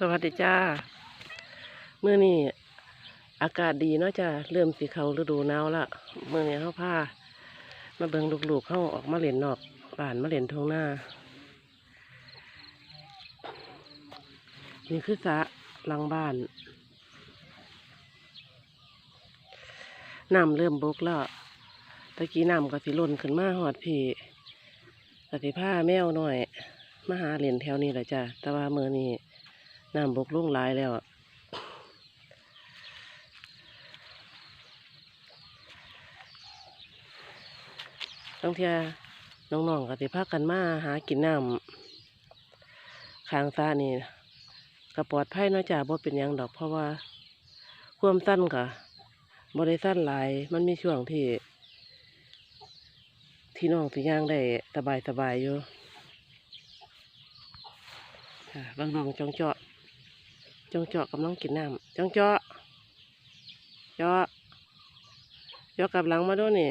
สวัสดีจ้าเมื่อนี้อากาศดีเนาะจ้าเริ่มสิเขาฤดูหนาวละเมื่อนี้เขาพามาเบิ่งลูกๆเข้าออกมาเล่นนอกบ้านมาเล่นทงหน้า นี่คือสะหลังบ้านน้ำเริ่มบกแล้วตะกี้น้ำก็สิล้นขึ้นมาหอดพี่กสิผ้าแมวหน่อยมาหาเหรียญแถวนี้แหละจ้ะแต่ว่ามือนี้ น้ำบกลุ่งหลายแล้วต้องเทียน้องๆก็สิพากันมาหากินน้ำข้างซ่านี่ก็ปลอดภัยนาะจ้ะบ่เป็นยังดอก เพราะว่าความสั้นก็บ่ได้สั้นหลาย มันมีช่วงที่ ที่น้องสิย่างได้สบายสบายอยู่ค่ะบางน้องจองเจาะ จองเจาะกำลังกินน้ำจองเจาะเจาะเจาะกลับหลังมาด้วยนี่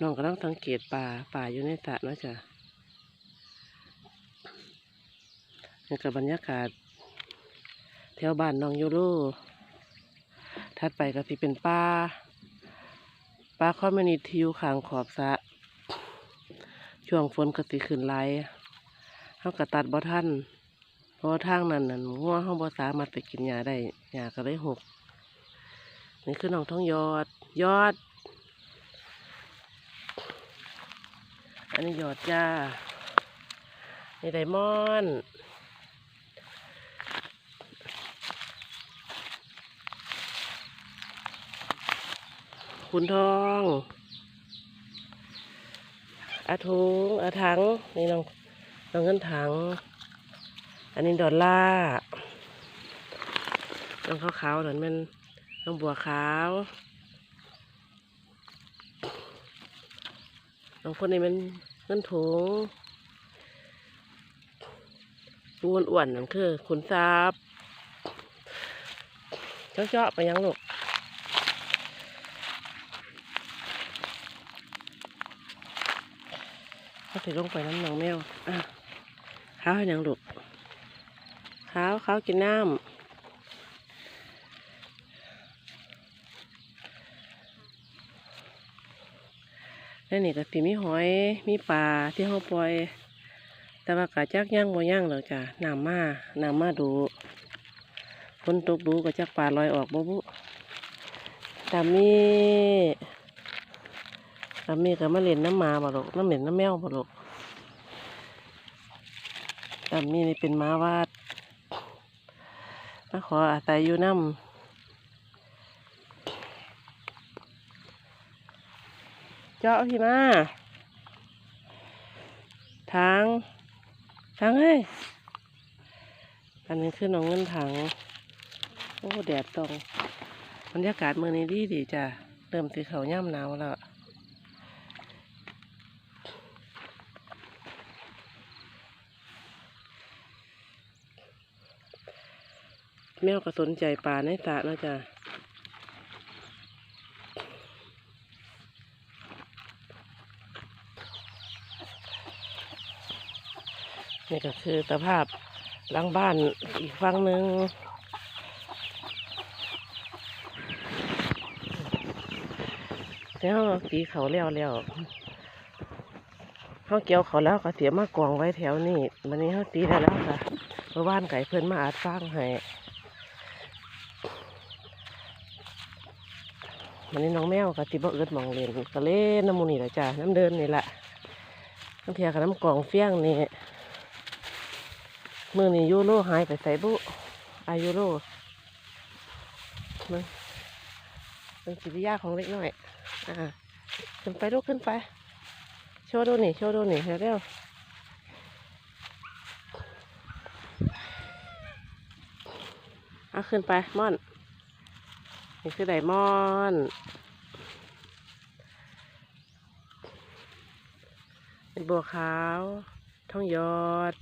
น้องกำลังสังเกตป่าป่าอยู่ในสระนะจ้ะนี่กับบรรยากาศแถวบ้านน้องโยโรถัดไปก็สิเป็นป่าป่าคอมมินิตี้อยู่ขางขอบสะช่วงฝนก็สิขึ้นไหล เขาก็ตัดบ่ทันเพราะว่าทางนั้นนั่นงัวเขาบ่สามารถไปกินหญ้าได้หญ้าก็เลยหกนี่คือน้องท้องยอด ยอด อันนี้ยอดจ้านี่ไดมอนด์คุณทองอาถุงอาถังนี่น้อง้องเงินถัง อันนี้ดอลล่าร์น้องขาวๆนั่นเป็นน้องบัวขาว น้องคนนี้เป็นเงินถุงตัวอ้วนๆนั่นคือ ขุนทรัพย์เจาะๆไปยังลูกเขาถือลงไปน้ำหนองแมวอะ ข้าวให้หยังลูกข้าวข้าวกินน้ำแล้วนี่ก็สิมีหอยมีปลาที่เขาปล่อย แต่ว่ากะจักย่างบ่ย่างหรอกจ้ะน้ำมาน้ำมาดูฝนตกดูก็จักปลาลอยออกบ่บุตามนี้ตามนี้ก็มาเล่นน้ำมาบ่ลูกน้ำเหม็นน้ำแมวบ่ลูก ตามนี้นี่เป็นหมาวาดมาขออาศัยอยู่น้ำเจาะพี่มาทางทางเฮ้อันนี้คือน้องเงินถัง โอ้ แดดตรงบรรยากาศเมือนี้ดีดีจ้ะ เริ่มสีเขาย่ำหนาวแล้ว แมวก็สนใจปลาในสระนะจ๊ะนี่ก็คือสภาพหลังบ้านอีกฝั่งหนึ่งแล้วตีเขาแล้วแล้วเขาเกี่ยวเขาแล้วก็เสียมากกองไว้แถวนี้วันนี้เขาตีได้แล้วค่ะเมื่อวานไก่เพิ่นมาอาดฟางให้ันนี้น้องแมวก็ติบเอิดมองเล่นก็เล่นน้ำมูนี่แหละจ้ะน้ำเดินนี่แหละน้ำเทียกับน้ำกองเฟี้ยงนี่มือนี่ยูโรหายไปใส่บุอายูโรมันเป็นกิริยาของเล็กน้อย อ่าขึ้นไปลูกขึ้นไป โชว์ดูนี่โชว์ดูนี่เร็วเอาขึ้นไปม่อน นี่คือไดมอนด์เป็นบัวขาวท้องยอด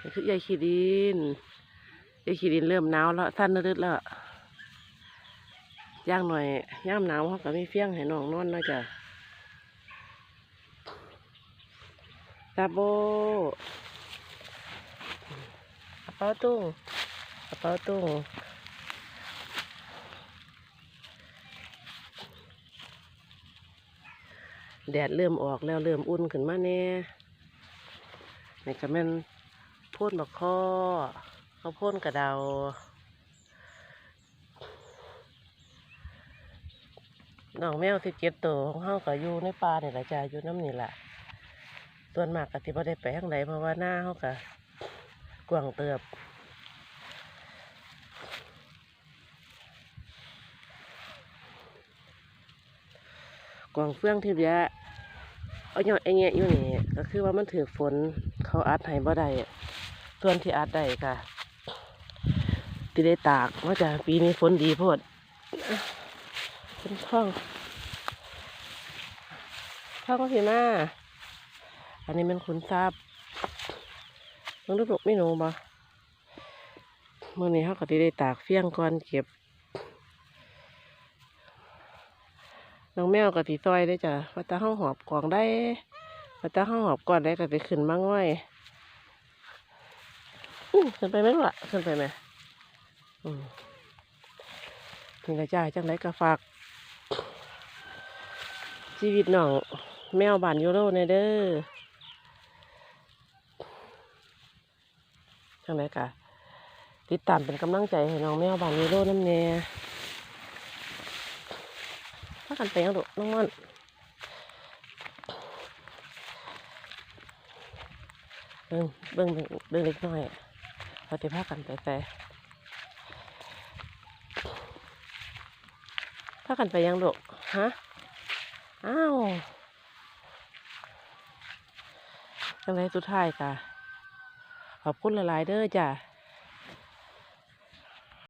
นี่คือยายขีดินยายขีดินเริ่มหนาวแล้วสั้นนึดแล้วย่างหน่อยย่ามหนาวเขาก็มีเฟี้ยงให้น้องนอนเนาะจ้ะซาโบ เป๋าตุ้งกระเป๋าตุ้งแดดเริ่มออกแล้วเริ่มอุ่นขึ้นมาแน่นี่ก็แม่นพ่นบักข้อข้าพ่นกระเดาน้องแมวสิเจ็ดตัวของเฮาก็อยู่ในป่าเนี่แหละจ้าอยู่น้ำนี่แหละส่วนมากก็สิบ่ได้ไปทางใดเพราะว่าหน้าเฮาก็ กว้างเติบกวางเฟื่องที่เหลือเอาหยอดไอเงี้ยอยู่นี่ก็คือว่ามันถือฝนเขาอัดให้บ่ได้ส่วนที่อัดได้ก็ที่ได้ตากว่าจะปีนี้ฝนดีโพดเป็นท่องท่องก็สิมาอันนี้มันขุนทรัพย์ มึงรู้หกไม่หนูบ่เมื่อนี้เขาก็ที่ได้ตากเฟี้ยงก่อนเก็บ น้องแมวกับตีซอยได้จ้ะว่าตาห้องหอบกล่องได้ว่าตาห้องหอบก่อนได้ก็ไปขึ้นมาง่อยอือขึ้นไปไหมล่ะขึ้นไปไหมอืมถึงกระจายจังไรก็ฝากชีวิตน้องแมวบานยูโรในเด้อ จังไรกะติดตามเป็นกำลังใจให้น้องแมวบานยูโรน้ำเน่พากันไปยังดุน้องม่อนเบิ่งเบิ่งเบิ่งเล็กน้อยเราจะพากันไปใส่พากันไปยังดุฮะอ้าวจังไรสุดท้ายค่ะ ขอบคุณหลาย ๆ เด้อจ้ะ